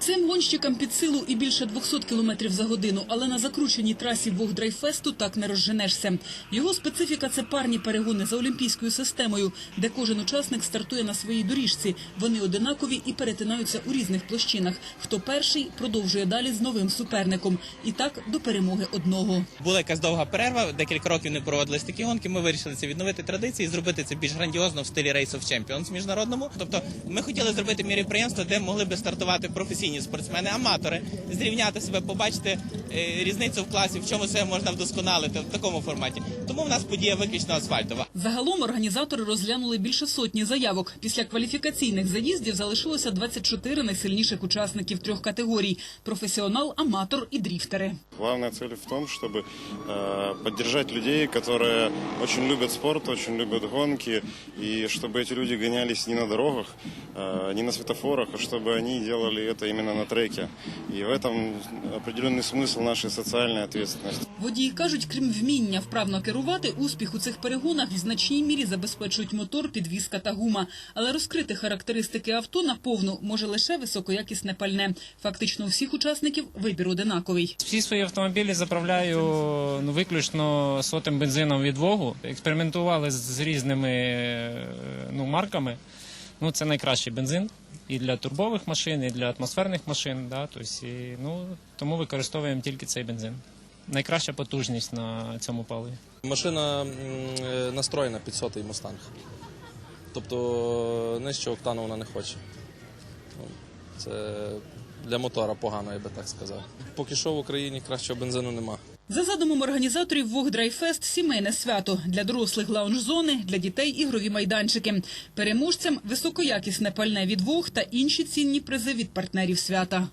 Цим гонщикам під силу і більше 200 км за годину, але на закрученій трасі Вогдрайфесту так не розженешся. Його специфіка – це парні перегони за олімпійською системою, де кожен учасник стартує на своїй доріжці. Вони одинакові і перетинаються у різних площинах. Хто перший, продовжує далі з новим суперником. І так до перемоги одного. Була якась довга перерва, декілька років не проводились такі гонки. Ми вирішили це відновити традиції, зробити це більш грандіозно в стилі Race of Champions міжнародному. Тобто, ми хотіли зробити міроприємство, де могли би стартувати професійні спортсмени-аматори, зрівняти себе, побачити е, різницю в класі, в чому себе можна вдосконалити в такому форматі. Тому в нас подія виключно асфальтова. Загалом організатори розглянули більше сотні заявок. Після кваліфікаційних заїздів залишилося 24 найсильніших учасників трьох категорій – професіонал, аматор і дріфтери. Главная цель в том, чтобы э, поддержать людей, которые очень любят спорт, очень любят гонки, и чтобы эти люди гонялись не на дорогах, э, не на светофорах, а чтобы они делали это именно на треке. И в этом определенный смысл нашей социальной ответственности. Водії кажуть, крім вміння вправно керувати, успіх у цих перегонах в значній мірі забезпечують мотор, підвізка та гума. Але розкрити характеристики авто наповну може лише високоякісне пальне. Фактично у всіх учасників вибір одинаковий. Всі свої автомобілі заправляю ну, виключно сотим бензином від Вогу. Експериментували з, з різними е, ну, марками. Ну, це найкращий бензин і для турбових машин, і для атмосферних машин. Да? Тобто, і, ну, тому використовуємо тільки цей бензин. Найкраща потужність на цьому паливі. Машина е, настроєна під сотий мустанг. Тобто нижче октану вона не хоче. Ну, Це для мотора погано, я би так сказав. Поки що в Україні кращого бензину нема. За задумом організаторів Вогдрайфест – сімейне свято. Для дорослих – лаунж-зони, для дітей – ігрові майданчики. Переможцям – високоякісне пальне від Вог та інші цінні призи від партнерів свята.